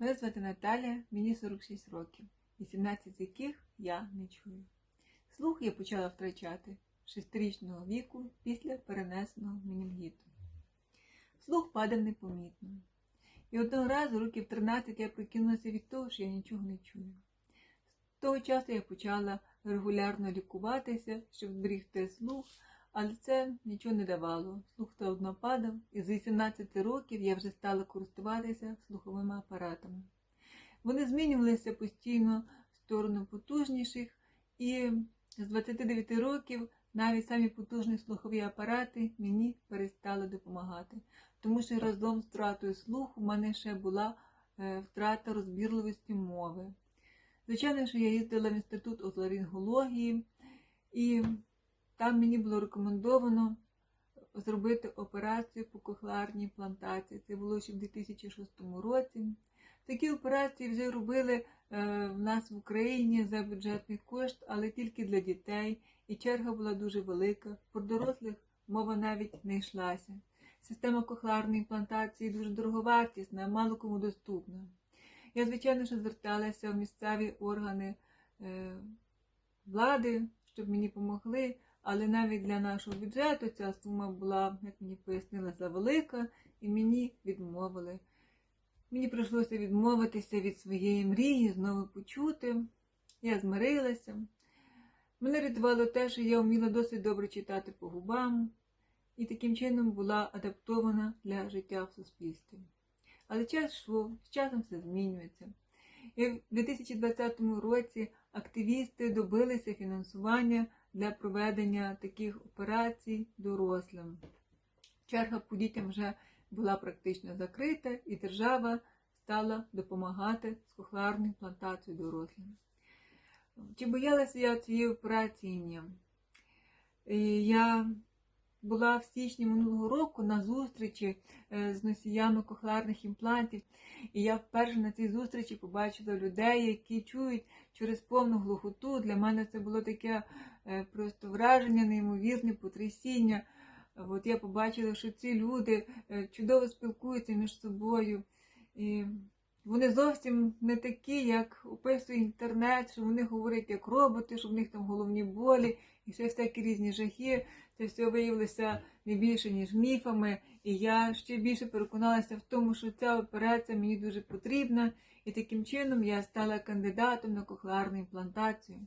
Мене звати Наталя, мені 46 років, 18 з яких я не чую. Слух я почала втрачати шестирічного віку після перенесеного менінгіту. Слух падав непомітно. І одного разу, років 13, я прикинулася від того, що я нічого не чую. З того часу я почала регулярно лікуватися, щоб зберігти слух, але це нічого не давало. Слух все одно падав, і з 18 років я вже стала користуватися слуховими апаратами. Вони змінювалися постійно в сторону потужніших, і з 29 років навіть самі потужні слухові апарати мені перестали допомагати, тому що разом з втратою слуху в мене ще була е, втрата розбірливості мови. Звичайно, що я їздила в інститут отоларингології, і там мені було рекомендовано зробити операцію по кохлеарній плантації. Це було ще в 2006 році. Такі операції вже робили е, в нас в Україні за бюджетний кошт, але тільки для дітей. І черга була дуже велика. Про дорослих мова навіть не йшлася. Система кохлеарної плантації дуже дороговартісна, мало кому доступна. Я, звичайно, що зверталася в місцеві органи е, влади, щоб мені допомогли, але навіть для нашого бюджету ця сума була, як мені пояснили, завелика, і мені відмовили. Мені прийшлося відмовитися від своєї мрії, знову почути. Я змирилася. Мене рятувало те, що я вміла досить добре читати по губам і таким чином була адаптована для життя в суспільстві. Але час йшло, з часом все змінюється. І в 2020 році активісти добилися фінансування для проведення таких операцій дорослим. Черга по дітям вже була практично закрита, і держава стала допомагати з кохлеарною плантацією дорослим. Чи боялася я цієї операції? Ні. І Я була в січні минулого року на зустрічі е, з носіями кохлеарних імплантів, і я вперше на цій зустрічі побачила людей, які чують через повну глухоту. Для мене це було таке е, просто враження, неймовірне потрясіння. От я побачила, що ці люди е, чудово спілкуються між собою. І вони зовсім не такі, як описує інтернет, що вони говорять як роботи, що в них там головні болі і ще всякі різні жахи. Це все виявилося не більше, ніж міфами. І я ще більше переконалася в тому, що ця операція мені дуже потрібна, і таким чином я стала кандидатом на кохлеарну імплантацію.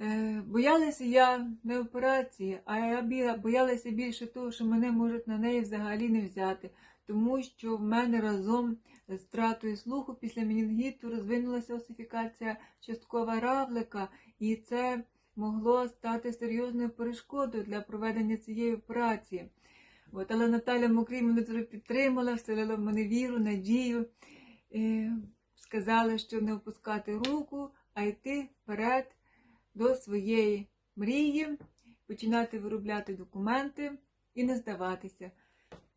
Е, Боялася я не операції, а я боялася більше того, що мене можуть на неї взагалі не взяти, тому що в мене разом з втратою слуху після менінгіту розвинулася осифікація часткова равлика, і це могло стати серйозною перешкодою для проведення цієї операції. От, але Наталя Мокрій мене дуже підтримала, вселила в мене віру, надію. І сказала, що не опускати руку, а йти вперед до своєї мрії, починати виробляти документи і не здаватися.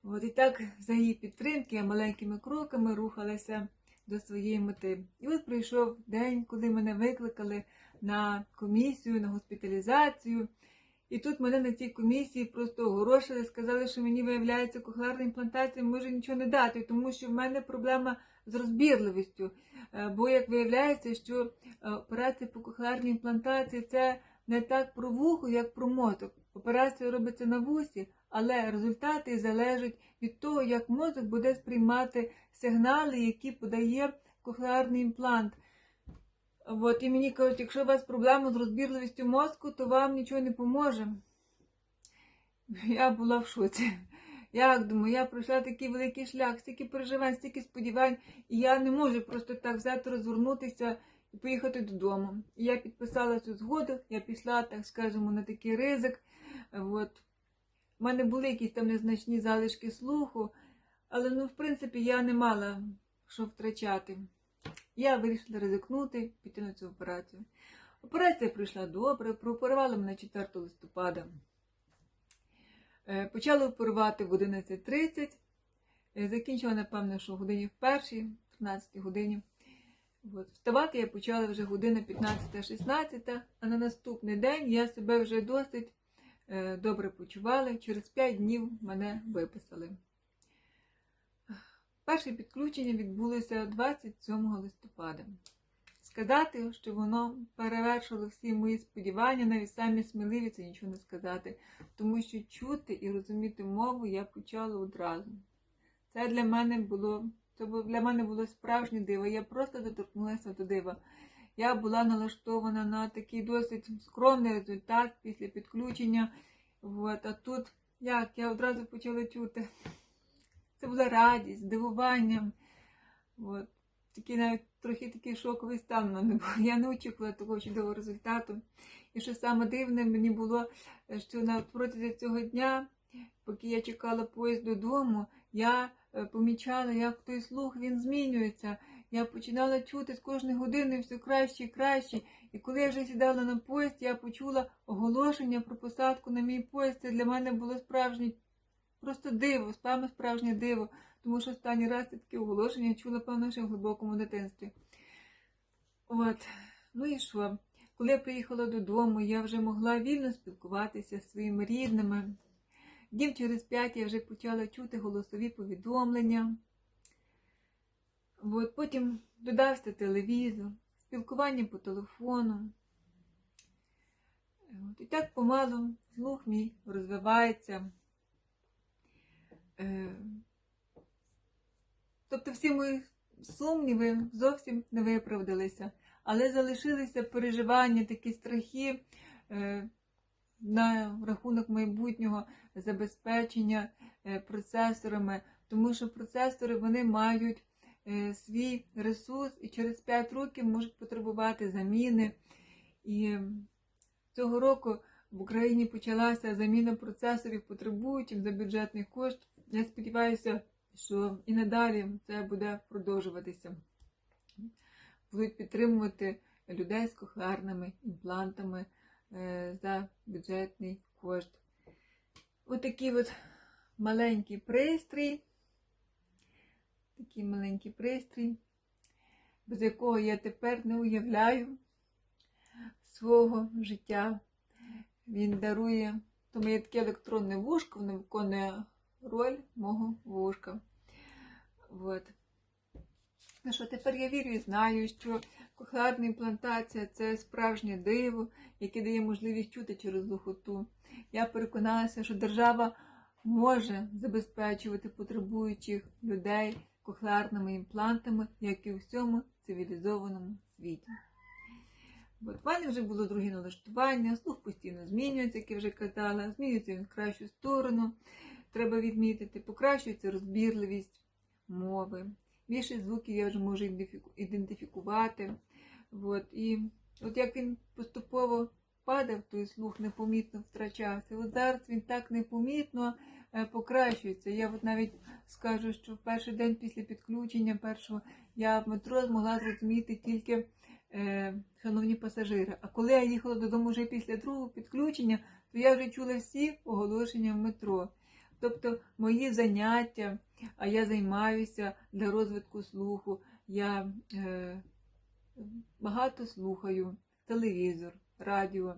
От і так, за її підтримки, я маленькими кроками рухалася до своєї мети. І от прийшов день, коли мене викликали на комісію, на госпіталізацію. І тут мене на цій комісії просто огорошили, сказали, що мені виявляється кохлеарна імплантація може нічого не дати, тому що в мене проблема з розбірливістю. Е, Бо, як виявляється, що е, операція по кохлеарній імплантації це не так про вухо, як про мозок. Операція робиться на вусі, але результати залежать від того, як мозок буде сприймати сигнали, які подає кохлеарний імплант. От, і мені кажуть, якщо у вас проблема з розбірливістю мозку, то вам нічого не поможе. Я була в шоці. Як думаю, я пройшла такий великий шлях, стільки переживань, стільки сподівань, і я не можу просто так взяти, розвернутися і поїхати додому. І я підписала цю згоду, я пішла, так скажемо, на такий ризик. От. У мене були якісь там незначні залишки слуху, але ну, в принципі, я не мала що втрачати. Я вирішила ризикнути, піти на цю операцію. Операція пройшла добре, прооперували мене 4 листопада. Е, Почали оперувати в 11.30. Е, Закінчила, напевно, що в годині в першій, 13 годині. От. Вставати я почала вже година 15-16, а на наступний день я себе вже досить е, добре почувала. Через 5 днів мене виписали. Перше підключення відбулося 27 листопада. Сказати, що воно перевершило всі мої сподівання, навіть самі сміливі це нічого не сказати, тому що чути і розуміти мову я почала одразу. Це для мене було, це для мене було справжнє диво. Я просто доторкнулася до дива. Я була налаштована на такий досить скромний результат після підключення. От, а тут як я одразу почала чути. Це була радість, здивування. От. Такий навіть трохи такий шоковий стан в мене був. Я не очікувала такого чудового результату. І що саме дивне мені було, що протязі цього дня, поки я чекала поїзд додому, я е, помічала, як той слух він змінюється. Я починала чути з кожної години все краще і краще. І коли я вже сідала на поїзд, я почула оголошення про посадку на мій поїзд. Це для мене було справжнє просто диво, саме справжнє диво. Тому що останній раз я такі оголошення чула, певно, ще в глибокому дитинстві. От, ну і що? Коли я приїхала додому, я вже могла вільно спілкуватися зі своїми рідними. Днів через п'ять я вже почала чути голосові повідомлення. От, потім додався телевізор, спілкування по телефону. От, і так помалу слух мій розвивається. Е, Тобто всі мої сумніви зовсім не виправдалися, але залишилися переживання, такі страхи е, на рахунок майбутнього забезпечення е, процесорами, тому що процесори вони мають свій ресурс і через 5 років можуть потребувати заміни. І цього року в Україні почалася заміна процесорів потребуючим за бюджетний кошт. Я сподіваюся, що і надалі це буде продовжуватися. Будуть підтримувати людей з кохлеарними імплантами е, за бюджетний кошт. Отакий от маленький пристрій, такий маленький пристрій, без якого я тепер не уявляю свого життя. Він дарує, тому є таке електронне вушко, воно виконує роль мого вушка. От. Ну що, тепер я вірю і знаю, що кохлеарна імплантація це справжнє диво, яке дає можливість чути через глухоту. Я переконалася, що держава може забезпечувати потребуючих людей кохлеарними імплантами, як і у всьому цивілізованому світі. От в мене вже було друге налаштування, слух постійно змінюється, як я вже казала, змінюється він в кращу сторону. Треба відмітити, покращується розбірливість мови. Більше звуків я вже можу ідентифікувати. От, і от як він поступово падав, той слух непомітно втрачався. От зараз він так непомітно е, покращується. Я от навіть скажу, що в перший день після підключення першого я в метро змогла зрозуміти тільки е, шановні пасажири. А коли я їхала додому вже після другого підключення, то я вже чула всі оголошення в метро. Тобто мої заняття, а я займаюся для розвитку слуху. Я е, багато слухаю телевізор, радіо,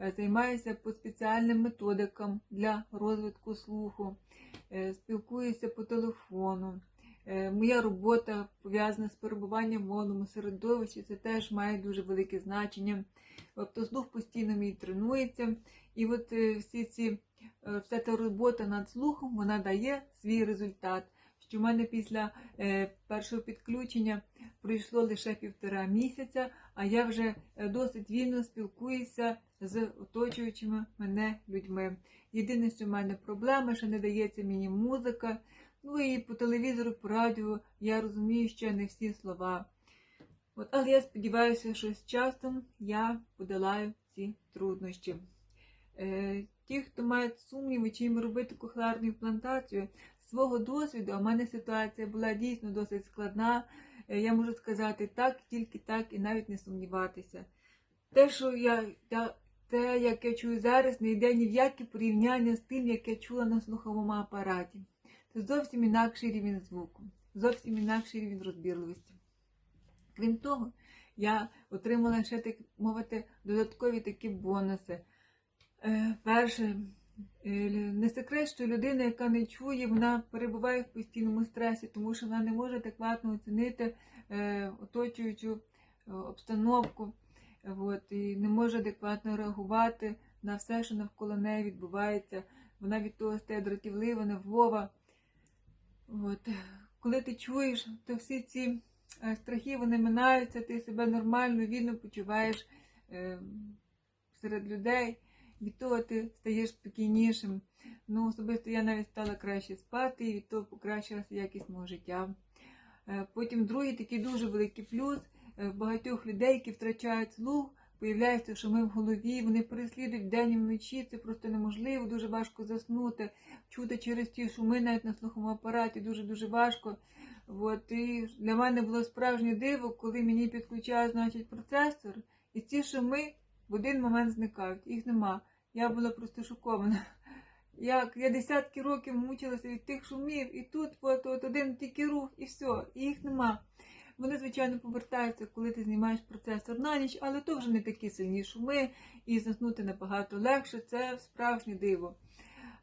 е, займаюся по спеціальним методикам для розвитку слуху, е, спілкуюся по телефону. Е, Моя робота пов'язана з перебуванням в мовному середовищі, це теж має дуже велике значення. Тобто слух постійно мій тренується. І от е, всі ці, е, вся ця робота над слухом вона дає свій результат. Що в мене після першого підключення пройшло лише півтора місяця, а я вже досить вільно спілкуюся з оточуючими мене людьми. Єдине, що в мене проблема, що не дається мені музика. Ну і по телевізору, по радіо я розумію ще не всі слова. От, але я сподіваюся, що з часом я подолаю ці труднощі. Е, ті, хто мають сумніви, чи їм робити кохлеарну імплантацію, з свого досвіду, а в мене ситуація була дійсно досить складна. Е, я можу сказати так, тільки так, і навіть не сумніватися. Те, що я, я те, як я чую зараз, не йде ні в яке порівняння з тим, як я чула на слуховому апараті. Зовсім інакший рівень звуку, зовсім інакший рівень розбірливості. Крім того, я отримала ще так мовити додаткові такі бонуси. Е, перше, Е, Не секрет, що людина, яка не чує, вона перебуває в постійному стресі, тому що вона не може адекватно оцінити е, оточуючу обстановку, от, і не може адекватно реагувати на все, що навколо неї відбувається. Вона від того стає дратівлива, нервова. От. Коли ти чуєш, то всі ці е, страхи вони минаються, ти себе нормально, вільно почуваєш е, серед людей. Від того ти стаєш спокійнішим. Ну, особисто я навіть стала краще спати, і від того покращилася якість мого життя. Е, Потім другий такий дуже великий плюс е, в багатьох людей, які втрачають слух, появляється шуми в голові, вони переслідують вдень і вночі, це просто неможливо, дуже важко заснути, чути через ті шуми навіть на слуховому апараті дуже-дуже важко. От, і для мене було справжнє диво, коли мені підключають значить, процесор, і ці шуми в один момент зникають, їх нема. Я була просто шокована. Як я десятки років мучилася від тих шумів, і тут от, от один тільки рух, і все, і їх нема. Вони, звичайно, повертаються, коли ти знімаєш процесор на ніч, але то вже не такі сильні шуми, і заснути набагато легше. Це справжнє диво.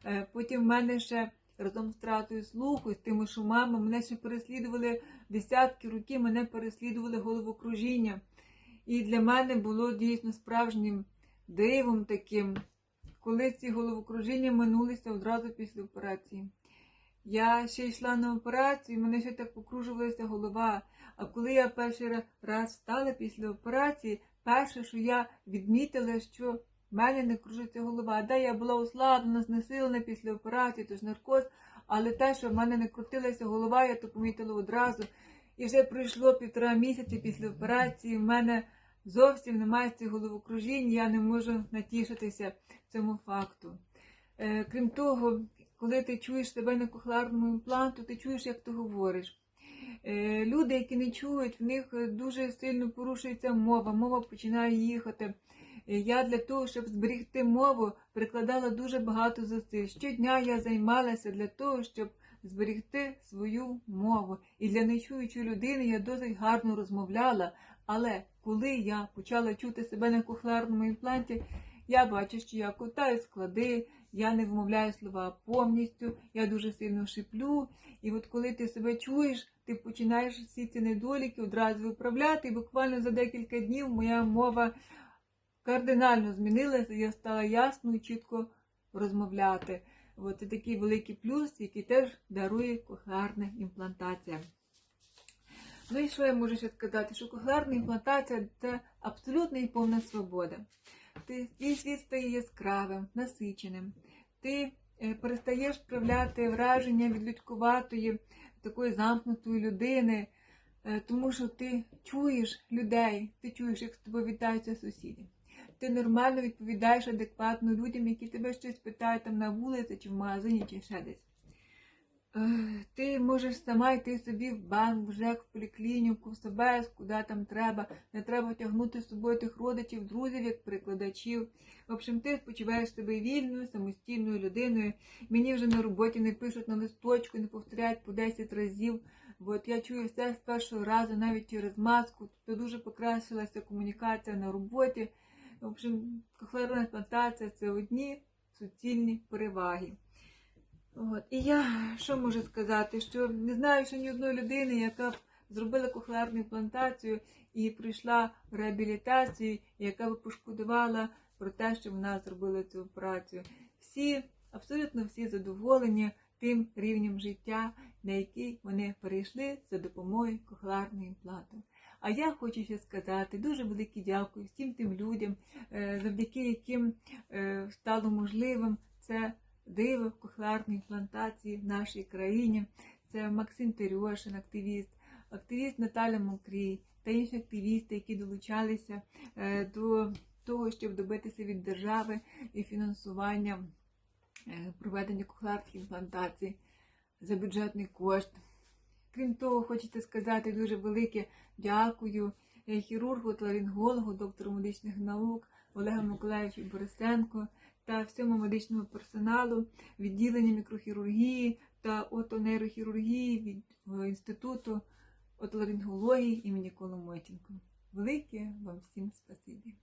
Е, Потім в мене ще разом з втратою слуху, з тими шумами, мене ще переслідували десятки років, мене переслідували головокружіння. І для мене було дійсно справжнім дивом таким, коли ці головокружіння минулися одразу після операції. Я ще йшла на операцію, мене ще так покружувалася голова. А коли я перший ра- раз встала після операції, перше, що я відмітила, що в мене не кружиться голова. Да, я була ослаблена, знесилена після операції, тож наркоз, але те, що в мене не крутилася голова, я то помітила одразу. І вже пройшло півтора місяці після операції. В мене зовсім немає цих головокружінь, я не можу натішитися цьому факту. Е, крім того, коли ти чуєш себе на кохлеарному імпланту, ти чуєш, як ти говориш. Е, люди, які не чують, в них дуже сильно порушується мова, мова починає їхати. Е, Я для того, щоб зберегти мову, прикладала дуже багато зусиль. Щодня я займалася для того, щоб зберегти свою мову. І для нечуючої людини я досить гарно розмовляла. Але коли я почала чути себе на кохлеарному імпланті, я бачу, що я котаю склади, я не вимовляю слова повністю, я дуже сильно шиплю. І от коли ти себе чуєш, ти починаєш всі ці недоліки одразу виправляти. І буквально за декілька днів моя мова кардинально змінилася, я стала ясно і чітко розмовляти. От це такий великий плюс, який теж дарує кохлеарна імплантація. Ну і що я можу ще сказати? Що кохлеарна імплантація це абсолютна і повна свобода. Твій світ стає яскравим, насиченим. Ти е, перестаєш справляти враження від людькуватої, такої замкнутої людини, е, тому що ти чуєш людей, ти чуєш, як з тобою вітаються сусіди. Ти нормально відповідаєш адекватно людям, які тебе щось питають там на вулиці, чи в магазині, чи ще десь. Ти можеш сама йти собі в банк, в ЖЕК, в поліклініку, в себе, куди там треба. Не треба тягнути з собою тих родичів, друзів, як прикладачів. В общем, ти почуваєш себе вільною, самостійною людиною. Мені вже на роботі не пишуть на листочку, не повторяють по 10 разів. От я чую все з першого разу, навіть через маску. Тобто дуже покращилася комунікація на роботі. В общем, кохлеарна імплантація це одні суцільні переваги. От. І я що можу сказати? Що не знаю ще ні одної людини, яка б зробила кохлеарну імплантацію і прийшла в реабілітацію, яка б пошкодувала про те, що вона зробила цю операцію. Всі, абсолютно всі задоволені тим рівнем життя, на який вони перейшли за допомогою кохлеарного імпланту. А я хочу ще сказати дуже велике дякую всім тим людям, е, завдяки яким е, стало можливим це диво кохлеарної імплантації в нашій країні. Це Максим Терьошин, активіст, активіст Наталя Мокрій та інші активісти, які долучалися е, до того, щоб добитися від держави і фінансування е, проведення кохлеарних імплантацій за бюджетний кошт. Крім того, хочеться сказати дуже велике дякую е, хірургу та ларингологу, доктору медичних наук Олегу Миколаївичу Борисенко та всьому медичному персоналу відділення мікрохірургії та отонейрохірургії від інституту отоларингології імені Коломотенко. Велике вам всім спасибі.